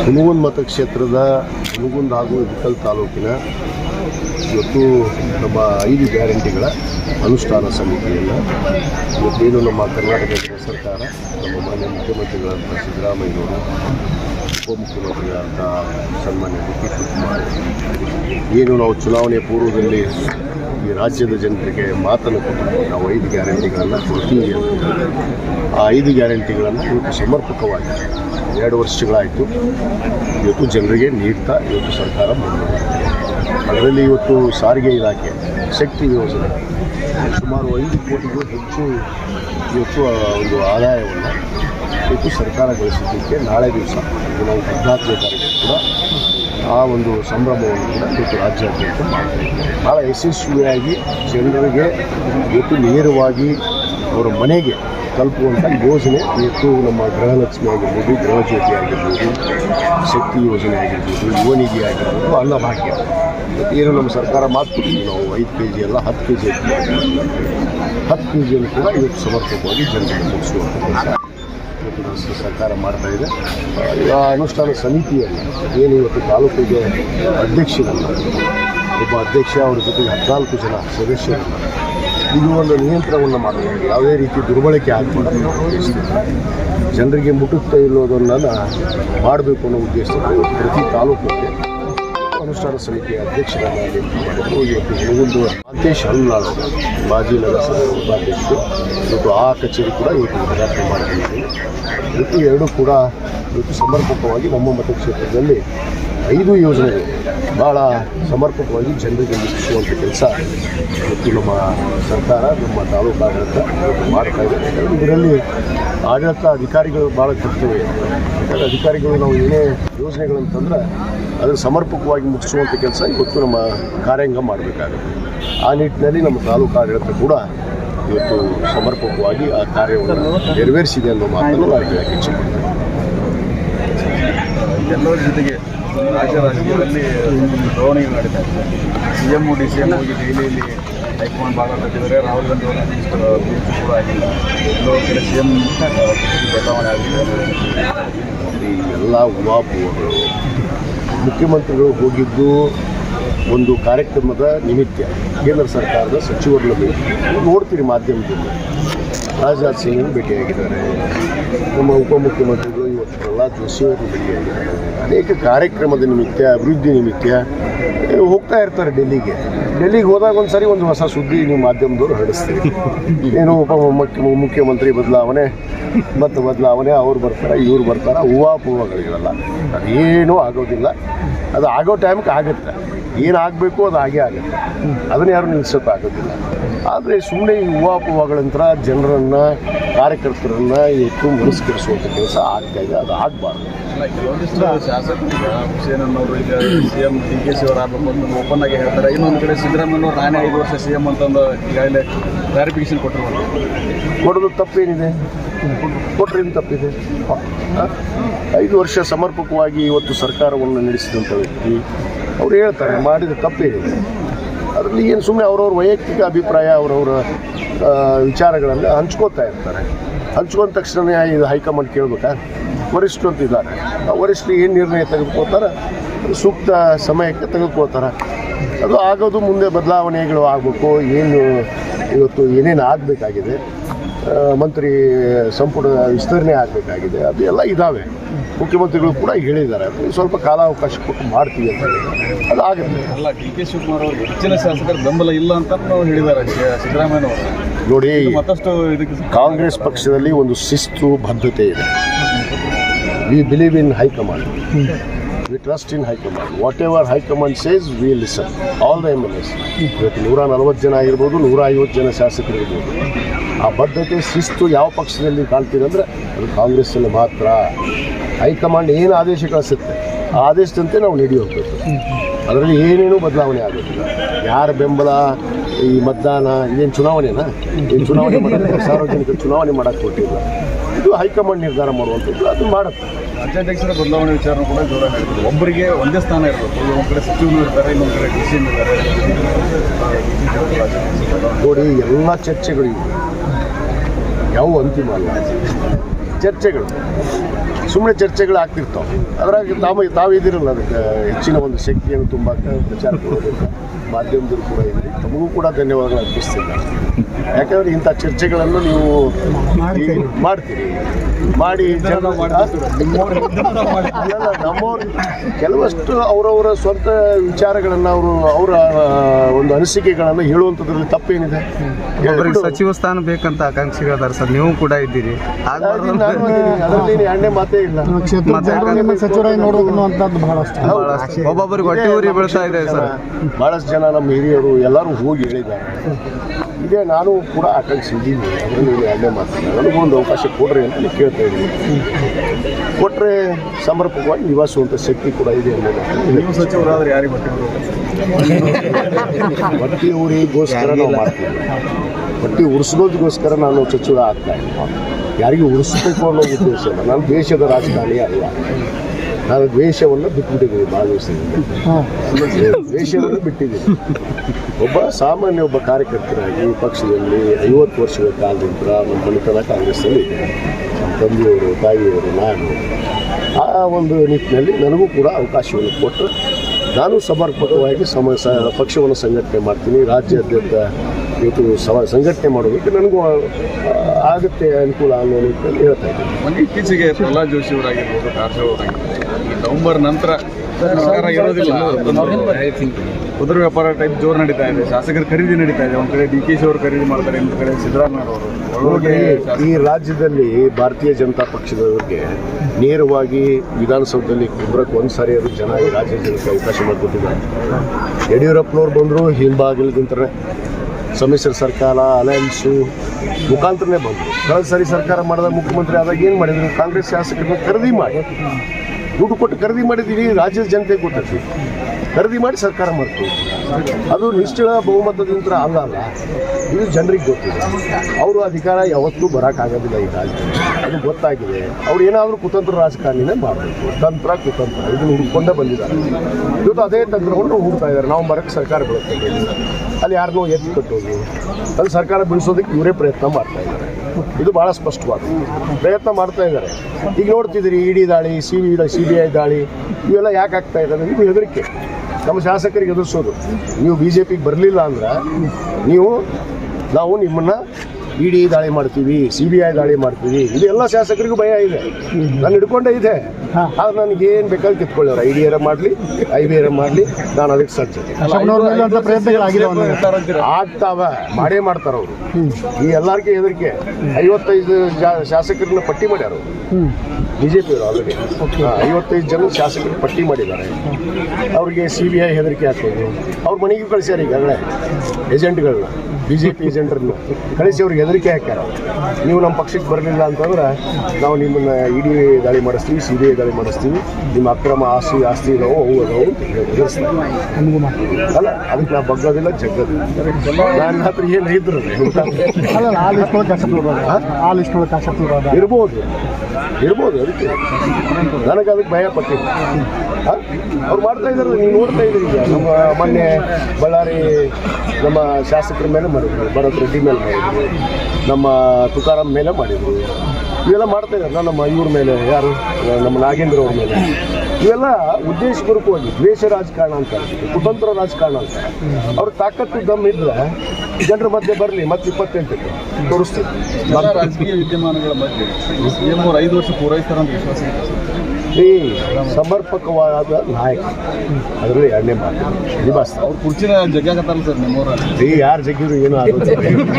ಹುನಗುಂದ ಮತಕ್ಷೇತ್ರದ ಹುನಗುಂದ ಹಾಗೂ ಇಳಕಲ್ ತಾಲೂಕಿನ ಇವತ್ತು ನಮ್ಮ ಐದು ಗ್ಯಾರಂಟಿಗಳ ಅನುಷ್ಠಾನ ಸಮಿತಿಯನ್ನು ಇವತ್ತೇನು ನಮ್ಮ ಕರ್ನಾಟಕ ಸರ್ಕಾರ ನಮ್ಮ ಮಾನ್ಯ ಮುಖ್ಯಮಂತ್ರಿಗಳಂಥ ಸಿದ್ದರಾಮಯ್ಯನವರು ಉಪಮುಖ್ಯಮಂತ್ರಿಗಳಂಥ ಸನ್ಮಾನ್ಯ ಏನು ನಾವು ಚುನಾವಣೆ ಪೂರ್ವದಲ್ಲಿ ಈ ರಾಜ್ಯದ ಜನರಿಗೆ ಮಾತನ್ನು ಕೊಟ್ಟು ನಾವು ಐದು ಗ್ಯಾರಂಟಿಗಳನ್ನು ಕೊಡ್ತೀವಿ ಅಂತ. ಆ ಐದು ಗ್ಯಾರಂಟಿಗಳನ್ನು ಇವತ್ತು ಸಮರ್ಪಕವಾಗಿ ಎರಡು ವರ್ಷಗಳಾಯಿತು ಇವತ್ತು ಜನರಿಗೆ ನೀಡ್ತಾ ಇವತ್ತು ಸರ್ಕಾರ ಮುಂದುವರೆದಿದೆ ಅದರಲ್ಲಿ ಇವತ್ತು ಸಾರಿಗೆ ಇಲಾಖೆ, ಶಕ್ತಿ ಯೋಜನೆ, ಸುಮಾರು ಐದು ಕೋಟಿಗೂ ಹೆಚ್ಚು ಇವತ್ತು ಒಂದು ಆದಾಯವನ್ನು ಇವತ್ತು ಸರ್ಕಾರ ಗಳಿಸಿದ್ದಕ್ಕೆ ನಾಳೆ ದಿವಸ ನಾವು ಹದಿನಾಲ್ಕನೇ ತಾರೀಕು ಕೂಡ ಆ ಒಂದು ಸಂಭ್ರಮವನ್ನು ಕೂಡ ಇವತ್ತು ರಾಜ್ಯಾದ್ಯಂತ ಭಾಳ ಯಶಸ್ವಿಯಾಗಿ ಜನರಿಗೆ ಇವತ್ತು ನೇರವಾಗಿ ಅವರ ಮನೆಗೆ ತಲುಪುವಂಥ ಯೋಜನೆ ಇವತ್ತು ನಮ್ಮ ಗೃಹಲಕ್ಷ್ಮಿ ಆಗಿರ್ಬೋದು, ಗೃಹಜ್ಯೋತಿ ಆಗಿರ್ಬೋದು, ಶಕ್ತಿ ಯೋಜನೆ ಆಗಿರ್ಬೋದು ಯುವನಿಧಿ ಆಗಿರ್ಬೋದು ಅನ್ನಭಾಗ್ಯ ಏನು ನಮ್ಮ ಸರ್ಕಾರ ಮಾತು ಕೊಟ್ಟಿದ್ವಿ ನಾವು ಐದು ಕೆ ಜಿ ಎಲ್ಲ ಹತ್ತು ಕೆ ಜಿ ಹತ್ತು ಕೆ ಜಿಯನ್ನು ಕೂಡ ಇವತ್ತು ಸಮರ್ಪಕವಾಗಿ ಜನರಿಗೆ ಮುಗಿಸುವಂಥ ಇವತ್ತು ಸರ್ಕಾರ ಮಾಡ್ತಾ ಇದೆ. ಆ, ಅನುಷ್ಠಾನ ಸಮಿತಿಯಲ್ಲಿ ಏನು ಇವತ್ತು ತಾಲೂಕಿಗೆ ಅಧ್ಯಕ್ಷರನ್ನು ಒಬ್ಬ ಅಧ್ಯಕ್ಷ ಅವರ ಜೊತೆಗೆ ಹದಿನಾಲ್ಕು ಜನ ಸದಸ್ಯರನ್ನು ಇದು ಒಂದು ನಿಯಂತ್ರಣವನ್ನು ಮಾಡಬೇಕು ಯಾವುದೇ ರೀತಿ ದುರ್ಬಳಕೆ ಆಗಬಾರ್ದು ಜನರಿಗೆ ಮುಟ್ಟುತ್ತಾ ಇಲ್ಲೋದನ್ನು ಮಾಡಬೇಕು ಅನ್ನೋ ಉದ್ದೇಶದಲ್ಲಿ ಪ್ರತಿ ತಾಲೂಕಿಗೆ ಅನುಷ್ಠಾನ ಸಮಿತಿಯ ಅಧ್ಯಕ್ಷರಾಗಿ ಮುಗುಂದು ಮಹಂತೇಶ್ ಅಲ್ಲಾಳ್ ಮಾಜಿ ನಗರಸಭೆ ಉಪಾಧ್ಯಕ್ಷರು ಇವತ್ತು ಆ ಕಚೇರಿ ಕೂಡ ಇವತ್ತು ಉದ್ಘಾಟನೆ ಮಾಡಿದ್ದೀವಿ ಇವತ್ತು ಎರಡೂ ಕೂಡ ಇವತ್ತು ಸಮರ್ಪಕವಾಗಿ ನಮ್ಮ ಮತಕ್ಷೇತ್ರದಲ್ಲಿ ಐದು ಯೋಜನೆಗಳು ಭಾಳ ಸಮರ್ಪಕವಾಗಿ ಜನರಿಗೆ ಮುಟ್ಟಿಸುವಂಥ ಕೆಲಸ ಇವತ್ತು ನಮ್ಮ ಸರ್ಕಾರ, ನಮ್ಮ ತಾಲೂಕು ಆಡಳಿತ ಮಾಡ್ತಾ ಇದೆ. ಇದರಲ್ಲಿ ಆಡಳಿತ ಅಧಿಕಾರಿಗಳು ಭಾಳ ಕರ್ತವ್ಯ ಯಾಕಂದರೆ ಅಧಿಕಾರಿಗಳು ನಾವು ಏನೇ ಯೋಜನೆಗಳಂತಂದ್ರೆ ಅದನ್ನು ಸಮರ್ಪಕವಾಗಿ ಮುಗಿಸುವಂಥ ಕೆಲಸ ಇವತ್ತು ನಮ್ಮ ಕಾರ್ಯಾಂಗ ಮಾಡಬೇಕಾಗುತ್ತೆ. ಆ ನಿಟ್ಟಿನಲ್ಲಿ ನಮ್ಮ ತಾಲೂಕು ಆಡಳಿತ ಕೂಡ ಇವತ್ತು ಸಮರ್ಪಕವಾಗಿ ಆ ಕಾರ್ಯವನ್ನು ನೆರವೇರಿಸಿದೆ ಅನ್ನೋ ಮಾತನ್ನು ನಾನು ಹೇಳಕ್ಕೆ ಇಚ್ಛೆಪಡ್ತೇನೆ ಎಲ್ಲರ ಜೊತೆಗೆ ರಾಜ್ಯ ರಾಜಕೀಯದಲ್ಲಿ ಬೆಳವಣಿಗೆ ನಡೀತಾ ಇದೆ C M D C M ಹೋಗಿ ದೆಹಲಿಯಲ್ಲಿ ಹೈಕಮಾಂಡ್ ಭಾಗವಹಿಸಿದ್ದಾರೆ ರಾಹುಲ್ ಗಾಂಧಿ ಅವರ ಜೆ ಕೂಡ ಆಗಿಲ್ಲ. ಎಲ್ಲೋ ಕಡೆ ಸಿ ಎಂ ಬದಲಾವಣೆ ಆಗಿದೆ. ಎಲ್ಲ ಉವಾಪುವಗಳು ಮುಖ್ಯಮಂತ್ರಿಗಳು ಹೋಗಿದ್ದು ಒಂದು ಕಾರ್ಯಕ್ರಮದ ನಿಮಿತ್ತ ಕೇಂದ್ರ ಸರ್ಕಾರದ ಸಚಿವರನ್ನ ಭೇಟಿ ನೋಡ್ತೀರಿ ಮಾಧ್ಯಮದಿಂದ ರಾಜನಾಥ್ ಸಿಂಗ್ ಭೇಟಿಯಾಗಿದ್ದಾರೆ. ನಮ್ಮ ಉಪಮುಖ್ಯಮಂತ್ರಿಗಳು ಇವತ್ತು ಪ್ರಹ್ಲಾದ್ ಅನೇಕ ಕಾರ್ಯಕ್ರಮದ ನಿಮಿತ್ತ, ಅಭಿವೃದ್ಧಿ ನಿಮಿತ್ತ ಹೋಗ್ತಾ ಇರ್ತಾರೆ ಡೆಲ್ಲಿಗೆ. ಡೆಲ್ಲಿಗೆ ಹೋದಾಗ ಒಂದು ಒಂದು ಹೊಸ ಸುದ್ದಿ ನೀವು ಮಾಧ್ಯಮದವರು ಹರಡಿಸ್ತೀರಿ. ಏನು ಉಪ ಮುಖ್ಯ, ಮುಖ್ಯಮಂತ್ರಿ ಬದಲಾವಣೆ ಮತ್ತು ಬದಲಾವಣೆ, ಅವ್ರು ಬರ್ತಾರೆ, ಇವ್ರು ಬರ್ತಾರೆ ಹೂವಾಪೂವಗಳಿರಲ್ಲ ಅದೇನೂ ಆಗೋದಿಲ್ಲ. ಅದು ಆಗೋ ಟೈಮ್ಗೆ ಆಗುತ್ತೆ. ಏನು ಆಗಬೇಕು ಅದು ಆಗೇ ಆಗುತ್ತೆ. ಅದನ್ನ ಯಾರು ನಿಲ್ಲಿಸೋಕ್ಕಾಗೋದಿಲ್ಲ ಆದರೆ ಸುಮ್ಮನೆ ಈ ಹೂವಾಪೂವಗಳಂತರ ಜನರನ್ನು ಕಾರ್ಯಕರ್ತರನ್ನು ಹೆಚ್ಚು ಮನಸ್ಕರಿಸುವಂಥ ಕೆಲಸ ಆಗ್ತಾ ಇದೆ. ಅದು ಆಗಬಾರ್ದು. ಅಲ್ಲ ಕೆಲವೊಂದಿಷ್ಟು ಶಾಸಕರು ಈಗ ಹುಸೇನ್ ಅನ್ನೋರು ಈಗ ಸಿ ಎಂ ಡಿ ಕೆ ಅಂತ ಓಪನ್ ಆಗಿ ಹೇಳ್ತಾರೆ. ಇನ್ನೊಂದು ಕಡೆ ಸಿದ್ದರಾಮಯ್ಯನವರು ನಾನೇ ಐದು ವರ್ಷ ಸಿ ಎಂ ಅಂತಂದು ಈಗಾಗಲೇ ಕ್ಲಾರಿಫಿಕೇಶನ್ ಕೊಟ್ಟರು ಕೊಡೋದು ತಪ್ಪೇನಿದೆ? ಕೊಟ್ರೇನು ತಪ್ಪಿದೆ? ಐದು ವರ್ಷ ಸಮರ್ಪಕವಾಗಿ ಇವತ್ತು ಸರ್ಕಾರವನ್ನು ನಡೆಸಿದಂಥ ವ್ಯಕ್ತಿ ಅವ್ರು ಹೇಳ್ತಾರೆ ಮಾಡಿದ ತಪ್ಪೇ ಅದರಲ್ಲಿ ಏನು ಸುಮ್ಮನೆ ಅವ್ರವ್ರ ವೈಯಕ್ತಿಕ ಅಭಿಪ್ರಾಯ, ಅವರವರ ವಿಚಾರಗಳನ್ನು ಹಂಚ್ಕೋತಾ ಇರ್ತಾರೆ. ಹಂಚ್ಕೊಂಡ ತಕ್ಷಣವೇ ಇದು ಹೈಕಮಾಂಡ್ ಕೇಳ್ಬೇಕಾ? ವರಿಷ್ಠರು ಅಂತ ಇದ್ದಾರೆ ಆ ವರಿಷ್ಠರು ಏನು ನಿರ್ಣಯ ತೆಗೆದುಕೊಳ್ತಾರೆ? ಸೂಕ್ತ ಸಮಯಕ್ಕೆ ತೆಗೆದುಕೊಳ್ತಾರೆ. ಅದು ಆಗೋದು ಮುಂದೆ ಬದಲಾವಣೆಗಳು ಆಗಬೇಕು, ಏನು ಇವತ್ತು ಏನೇನು ಆಗಬೇಕಾಗಿದೆ? ಮಂತ್ರಿ ಸಂಪುಟ ವಿಸ್ತರಣೆ ಆಗಬೇಕಾಗಿದೆ. ಅದು ಎಲ್ಲ ಇದ್ದಾವೆ ಮುಖ್ಯಮಂತ್ರಿಗಳು ಕೂಡ ಹೇಳಿದ್ದಾರೆ. ಸ್ವಲ್ಪ ಕಾಲಾವಕಾಶ ಕೊಟ್ಟು ಮಾಡ್ತೀವಿ ಅಂತ ಅದು ಆಗುತ್ತೆ. ಅಲ್ಲ ಡಿ ಕೆ ಶಿವಕುಮಾರ್ ಅವರು ಹೆಚ್ಚಿನ ಶಾಸಕರ ಬೆಂಬಲ ಇಲ್ಲ ಅಂತ ಹೇಳಿದ್ದಾರೆ ಸಿದ್ದರಾಮಯ್ಯ ನೋಡಿ ಮತ್ತಷ್ಟು ಇದಕ್ಕೆ ಕಾಂಗ್ರೆಸ್ ಪಕ್ಷದಲ್ಲಿ ಒಂದು ಶಿಸ್ತು ಬದ್ಧತೆ ಇದೆ. We believe in high command we trust in high command whatever high command says we listen all the M L S ಇವತ್ತು ನೂರ ನಲವತ್ತು ಜನ ಆಗಿರ್ಬೋದು ನೂರ ಐವತ್ತು ಜನ ಶಾಸಕರು ಇರ್ಬೋದು. ಆ ಬದ್ಧತೆ ಶಿಸ್ತು ಯಾವ ಪಕ್ಷದಲ್ಲಿ ಕಾಣ್ತೀರಿ ಅಂದರೆ ಅದು ಕಾಂಗ್ರೆಸ್ಸಲ್ಲಿ ಮಾತ್ರ. ಹೈಕಮಾಂಡ್ ಏನು ಆದೇಶ ಕಳಿಸುತ್ತೆ, ಆ ಆದೇಶದಂತೆ ನಾವು ನಡಿ ಹೋಗ್ಬೇಕು ಅದರಲ್ಲಿ ಏನೇನೂ ಬದಲಾವಣೆ ಆಗೋದಿಲ್ಲ ಯಾರ ಬೆಂಬಲ, ಈ ಮತದಾನ, ಇದೇನು ಚುನಾವಣೆನಾ? ಏನು ಚುನಾವಣೆ ಮಾಡೋಕ್ಕೆ ಸಾರ್ವಜನಿಕ ಚುನಾವಣೆ ಮಾಡೋಕ್ಕೆ ಕೊಟ್ಟಿಲ್ಲ. ಇದು ಹೈಕಮಾಂಡ್ ನಿರ್ಧಾರ ಮಾಡುವಂಥದ್ದು ಅದು ಮಾಡುತ್ತೆ. ರಾಜ್ಯಾಧ್ಯಕ್ಷರ ಬದಲಾವಣೆ ವಿಚಾರ ಕೂಡ ಜೋರಾಗಿ ಹೇಳ್ತಾರೆ ಒಬ್ಬರಿಗೆ ಒಂದೇ ಸ್ಥಾನ ಇರಬೇಕು. ಒಂದು ಕಡೆ ಸಚಿವರು ಇರ್ತಾರೆ ಇನ್ನೊಂದು ಕಡೆ ಡಿ ಸಿ ಇದ್ದಾರೆ. ನೋಡಿ ಎಲ್ಲ ಚರ್ಚೆಗಳು ಇವೆ. ಯಾವ ಅಂತಿಮ ಅಲ್ಲ. ಚರ್ಚೆಗಳು. ಸುಮ್ಮನೆ ಚರ್ಚೆಗಳು ಆಗ್ತಿರ್ತಾವೆ. ಅದರಾಗ ತಾವು ತಾವಿದಿರಲ್ಲ ಅದಕ್ಕೆ ಹೆಚ್ಚಿನ ಒಂದು ಶಕ್ತಿಯನ್ನು ತುಂಬ ಪ್ರಚಾರ ಕೊಡೋದಕ್ಕೆ ಮಾಧ್ಯಮದವರು ಕೂಡ ಇದ್ರಿ. ತಮಗೂ ಕೂಡ ಧನ್ಯವಾದಗಳು ಅರ್ಪಿಸ್ತಿಲ್ಲ ಯಾಕಂದ್ರೆ ಇಂಥ ಚರ್ಚೆಗಳನ್ನು ನೀವು ಮಾಡ್ತೀರಿ. ಮಾಡಿ ನಮ್ಮವ್ರು ಕೆಲವಷ್ಟು ಅವರವರ ಸ್ವಂತ ವಿಚಾರಗಳನ್ನು ಅವರು ಅವರ ಒಂದು ಅನಿಸಿಕೆಗಳನ್ನು ಹೇಳುವಂಥದ್ರಲ್ಲಿ ತಪ್ಪೇನಿದೆ. ಸಚಿವ ಸ್ಥಾನ ಬೇಕಂತ ಆಕಾಂಕ್ಷಿಗಳದಾರ ಸರ್ ನೀವು ಕೂಡ ಇದ್ದೀರಿ. ಅದರಲ್ಲಿ ಎರಡನೇ ಮಾತೇ ಇಲ್ಲ. ಒಬ್ಬೊಬ್ಬರಿಗೆ ಹೊಟ್ಟೆ ಊರಿ ಬೀಳ್ತಾ ಇದೆ ಸರ್. ಬಹಳಷ್ಟು ಜನ ನಮ್ಮ ಹಿರಿಯರು ಎಲ್ಲರೂ ಹೋಗಿ ಹೇಳಿದ್ದಾರೆ. ಇದೇ ನಾನು ಕೂಡ ಆಕಾಂಕ್ಷಿದ್ದೀನಿ. ಅಂದರೆ ನೀವು ಎರಡನೇ ಮಾಡ್ತೀನಿ. ನನಗೂ ಒಂದು ಅವಕಾಶ ಕೊಡ್ರಿ ಅಂತ ನಾನು ಕೇಳ್ತಾ ಇದ್ದೀನಿ. ಕೊಟ್ಟರೆ ಸಮರ್ಪಕವಾಗಿ ನಿವಾಸುವಂಥ ಶಕ್ತಿ ಕೂಡ ಇದೆ ಅನ್ನೋದು ನೀವು ಸಚಿವರಾದ್ರೆ ಯಾರಿಗೆ ಬಟ್ಟೆ ಊರಿಗೋಸ್ಕರ ನಾವು ಮಾಡ್ತೀವಿ. ಬಟ್ಟೆ ಉರ್ಸೋದಕ್ಕೋಸ್ಕರ ನಾನು ಸಚಿವ ಆಗ್ತಾ ಇಲ್ಲ ಯಾರಿಗೂ ಉಳಿಸ್ಬೇಕು ಅನ್ನೋ ಉದ್ದೇಶ ಇಲ್ಲ. ನಾನು ದೇಶದ ರಾಜಧಾನಿ ಅಲ್ಲ ನಾನು ದ್ವೇಷವನ್ನು ಬಿಟ್ಬಿಟ್ಟಿದ್ದೀನಿ ಭಾಳ ದಿವಸದಿಂದ. ದ್ವೇಷವನ್ನು ಬಿಟ್ಟಿದ್ದೀನಿ. ಒಬ್ಬ ಸಾಮಾನ್ಯ ಒಬ್ಬ ಕಾರ್ಯಕರ್ತರಾಗಿ ಈ ಪಕ್ಷದಲ್ಲಿ ಐವತ್ತು ವರ್ಷಗಳ ಕಾಲದಿಂದ ನಮ್ಮ ಮನೆತನ ಕಾಂಗ್ರೆಸ್ನಲ್ಲಿ ತಂದೆಯವರು ತಾಯಿಯವರು ನಾನು. ಆ ಒಂದು ನಿಟ್ಟಿನಲ್ಲಿ ನನಗೂ ಕೂಡ ಅವಕಾಶವನ್ನು ಕೊಟ್ಟು ನಾನು ಸಮರ್ಪಕವಾಗಿ ಸಮ ಸ ಪಕ್ಷವನ್ನು ಸಂಘಟನೆ ಮಾಡ್ತೀನಿ. ರಾಜ್ಯಾದ್ಯಂತ ಇವತ್ತು ಸಮ ಸಂಘಟನೆ ಮಾಡೋದಕ್ಕೆ ನನಗೂ ಆಗುತ್ತೆ ಅನುಕೂಲ ಅನ್ನೋ ನಿಟ್ಟಿನಲ್ಲಿ ಹೇಳ್ತಾ ಇದ್ದೀನಿ. ಇತ್ತೀಚೆಗೆ ಪ್ರಹ್ಲಾದ್ ಜೋಶಿ ಅವರಾಗಿರ್ಬೋದು ನವೆಂಬರ್ ನಂತರ ಸರ್ಕಾರ ಇರೋದಿಲ್ಲ. ಕುದುರೆ ವ್ಯಾಪಾರ ಟೈಪ್ ಜೋರು ನಡೀತಾ ಇದೆ. ಶಾಸಕರ ಖರೀದಿ ನಡೀತಾ ಇದೆ. ಒಂದು ಕಡೆ ಡಿ ಕೆ ಶಿ ಅವರು ಖರೀದಿ ಮಾಡ್ತಾರೆ ಇನ್ನೊಂದು ಕಡೆ ಸಿದ್ದರಾಮಯ್ಯ ಅವರು. ಈ ರಾಜ್ಯದಲ್ಲಿ ಭಾರತೀಯ ಜನತಾ ಪಕ್ಷದವರಿಗೆ ನೇರವಾಗಿ ವಿಧಾನಸೌಧದಲ್ಲಿ ಕುಬ್ರಕ್ಕೆ ಒಂದು ಸಾರಿ ಅದು ಜನ ಈ ರಾಜ್ಯ ಜನಕ್ಕೆ ಅವಕಾಶ ಮಾಡಿಕೊಟ್ಟಿದ್ದಾರೆ. ಯಡಿಯೂರಪ್ಪನವ್ರು ಬಂದರು ಹಿಂಬಾಗಿಲಿಗಿಂತಲೇ ಸಮ್ಮಿಶ್ರ ಸರ್ಕಾರ ಅಲಯನ್ಸು ಮುಖಾಂತರನೇ ಬಂದರು. ಕಳೆದ ಸರಿ ಸರ್ಕಾರ ಮಾಡಿದ ಮುಖ್ಯಮಂತ್ರಿ ಆದಾಗ ಏನು ಮಾಡಿದ್ರು? ಕಾಂಗ್ರೆಸ್ ಶಾಸಕರನ್ನ ಖರೀದಿ ಮಾಡಿ. ದುಡ್ಡು ಕೊಟ್ಟು ಖರೀದಿ ಮಾಡಿದ್ದೀವಿ ರಾಜ್ಯದ ಜನತೆ ಗೊತ್ತೈತಿ. ಖರೀದಿ ಮಾಡಿ ಸರ್ಕಾರ ಮಾಡ್ತೀವಿ ಅದು ನಿಶ್ಚಳ ಬಹುಮತದಿಂದ ಅಲ್ಲ ಅಲ್ಲ, ಇದು ಜನರಿಗೆ ಗೊತ್ತಿದೆ. ಅವರು ಅಧಿಕಾರ ಯಾವತ್ತೂ ಬರೋಕ್ಕಾಗೋದಿಲ್ಲ ಈ ರಾಜ್ಯದಲ್ಲಿ ಅದು ಗೊತ್ತಾಗಿದೆ. ಅವ್ರು ಏನಾದರೂ ಕುತಂತ್ರ ರಾಜಕಾರಣಿನೇ ಮಾಡಬೇಕು. ತಂತ್ರ, ಕುತಂತ್ರ. ಇದನ್ನು ಹುಡ್ಕೊಂಡೇ ಬಂದಿದ್ದಾರೆ. ಇವತ್ತು ಅದೇ ತಂತ್ರವನ್ನು ಹುಡ್ತಾ ಇದ್ದಾರೆ. ನಾವು ಮರಕ್ಕೆ ಸರ್ಕಾರ ಬರುತ್ತೆ ಅಲ್ಲಿ ಯಾರನ್ನೋ ಎತ್ತಿ ಕಟ್ಟೋದು. ಅಲ್ಲಿ ಸರ್ಕಾರ ಬೀಳಿಸೋದಕ್ಕೆ ಇವರೇ ಪ್ರಯತ್ನ ಮಾಡ್ತಾ ಇದ್ದಾರೆ. ಇದು ಬಹಳ ಸ್ಪಷ್ಟವಾದ ಪ್ರಯತ್ನ ಮಾಡ್ತಾ ಇದ್ದಾರೆ. ಈಗ ನೋಡ್ತಿದ್ದೀರಿ ಇಡಿ ದಾಳಿ ಸಿ ಸಿ ಬಿ ಐ ದಾಳಿ, ಇವೆಲ್ಲ ಯಾಕೆ ಆಗ್ತಾ ಇದೆ ಇದು ಹೆದರಿಕೆ. ನಮ್ಮ ಶಾಸಕರಿಗೆ ಎದುರಿಸೋದು. ನೀವು ಬಿ ಜೆ ಪಿಗೆ ಬರಲಿಲ್ಲ ಅಂದ್ರೆ ನೀವು, ನಾವು ನಿಮ್ಮನ್ನು ಇಡಿ ದಾಳಿ ಮಾಡ್ತೀವಿ ಸಿ ಬಿ ಐ ದಾಳಿ ಮಾಡ್ತೀವಿ. ಇದು ಎಲ್ಲ ಶಾಸಕರಿಗೂ ಭಯ ಇದೆ. ನಾನು ಹಿಡ್ಕೊಂಡೇ ಇದೆ. ಆದ್ರೆ ನನಗೆ ಏನು ಬೇಕಾದ್ರೆ ಕಿತ್ಕೊಳ್ಳೋರು. ಐ ಡಿ ಮಾಡ್ಲಿ ಮಾಡಲಿ ಐ ಬಿ ಎರ ಮಾಡಲಿ ನಾನು ಅದಕ್ಕೆ ಸಜ್ಜೆ. ಅಶೋಕ್ನವ್ರ ಮೇಲೆ ಅಂತ ಅಂತಾರೆ. ಆಗ್ತಾವ ಮಾಡೇ ಮಾಡ್ತಾರ ಅವರು. ಈ ಎಲ್ಲರಿಗೂ ಹೆದರಿಕೆ. ಐವತ್ತೈದು ಜಾ- ಶಾಸಕರನ್ನ ಪಟ್ಟಿ ಮಾಡ್ಯಾರ ಅವರು ಬಿ ಜೆ ಪಿ ಆಲ್ರೆಡಿ ಐವತ್ತೈದು ಜನ ಶಾಸಕರು ಪಟ್ಟಿ ಮಾಡಿದ್ದಾರೆ. ಅವ್ರಿಗೆ ಸಿ ಬಿ ಐ ಹೆದರಿಕೆ ಹಾಕೋದು ಅವ್ರ ಮನೆಗೂ ಕಳಿಸ್ಯಾರ ಈಗಾಗಲೇ. ಏಜೆಂಟ್ಗಳನ್ನ. ಬಿ ಜೆ ಪಿ ಏಜೆಂಟ್ರನ್ನು. ಕಳಿಸಿ ಅವ್ರಿಗೆ ಹೆದರಿಕೆ ಹಾಕ್ಯಾರ. ನೀವು ನಮ್ಮ ಪಕ್ಷಕ್ಕೆ ಬರಲಿಲ್ಲ ಅಂತಂದ್ರೆ ನಾವು ನಿಮ್ಮನ್ನ ಇಡಿ ದಾಳಿ ಮಾಡಿಸ್ತೀವಿ ಸಿ ಬಿ ಐ ದಾಳಿ ಮಾಡಿಸ್ತೀವಿ. ನಿಮ್ಮ ಅಕ್ರಮ ಆಸ್ತಿ ಆಸ್ತಿ ಇದಾವೆ ಅವು ಅದಾವು ಅಲ್ಲ ಅದಕ್ಕೆ ನಾವು ಬಗ್ಗೋದಿಲ್ಲ ಜಗ್ಗೋದಿಲ್ಲ. ನನ್ನ ಹತ್ರ ಏನು ಇದ್ರು ಇರ್ಬೋದು. ಇರ್ಬೋದು ಅದಕ್ಕೆ. ನನಗೆ ಅದಕ್ಕೆ ಭಯ ಪಟ್ಟಿಲ್ಲ? ಅವ್ರು ಮಾಡ್ತಾ ಇದ್ದಾರೆ, ನೀವು ನೋಡ್ತಾ ಇದ್ದೀರಿ ಈಗ. ನಮ್ಮ ಮೊನ್ನೆ ಬಳ್ಳಾರಿ ನಮ್ಮ ಶಾಸಕರ ಮೇಲೆ ಮಾಡಿದ್ರು, ಭರತ್ ರೆಡ್ಡಿ ಮೇಲೆ ಮಾಡಿದ್ರು, ನಮ್ಮ ತುಕಾರಾಮ್ ಮೇಲೆ ಮಾಡಿದ್ರು. ಇವೆಲ್ಲ ಮಾಡ್ತಾ ಇದ್ದಾರೆ. ನಮ್ಮ ಇವ್ರ ಮೇಲೆ, ಯಾರು? ನಮ್ಮ ನಾಗೇಂದ್ರ ಅವ್ರ ಮೇಲೆ. ಇವೆಲ್ಲ ಉದ್ದೇಶಪೂರ್ವಕವಾಗಿ ದ್ವೇಷ ರಾಜಕಾರಣ ಅಂತ ಕುತಂತ್ರ ರಾಜಕಾರಣ ಅಂತ. ಅವ್ರ ತಾಕತ್ತು ದಮ್ ಇದ್ರೆ ಜನರ ಮಧ್ಯೆ ಬರಲಿ ಮತ್ತೆ ಇಪ್ಪತ್ತೆಂಟು ತೋರಿಸ್ತೀವಿ ರಾಜಕೀಯ ವಿದ್ಯಮಾನಗಳ ಮಧ್ಯೆ ಸಿ ಎಂ ಅವರು ಐದು ವರ್ಷ ಪೂರೈಸ್ತಾರೆ ಅಂತ ವಿಶ್ವಾಸ. ಈ ಸಮರ್ಪಕವಾದ ನಾಯಕ. ಅದರಲ್ಲಿ ಎರಡನೇ ಮಾತು. ನಿಭಾಯಿಸ್ತಾರೆ ಅವ್ರು ಕುರ್ಚಿನ ಜಗ್ಗಾಕತ್ತಾರಲ್ಲ ಸರ್ ನಿಮ್ಮವ್ರ ಈ ಯಾರು ಜಗ್ಗಿದ್ರು ಏನು ಆಗೋದಿಲ್ಲ.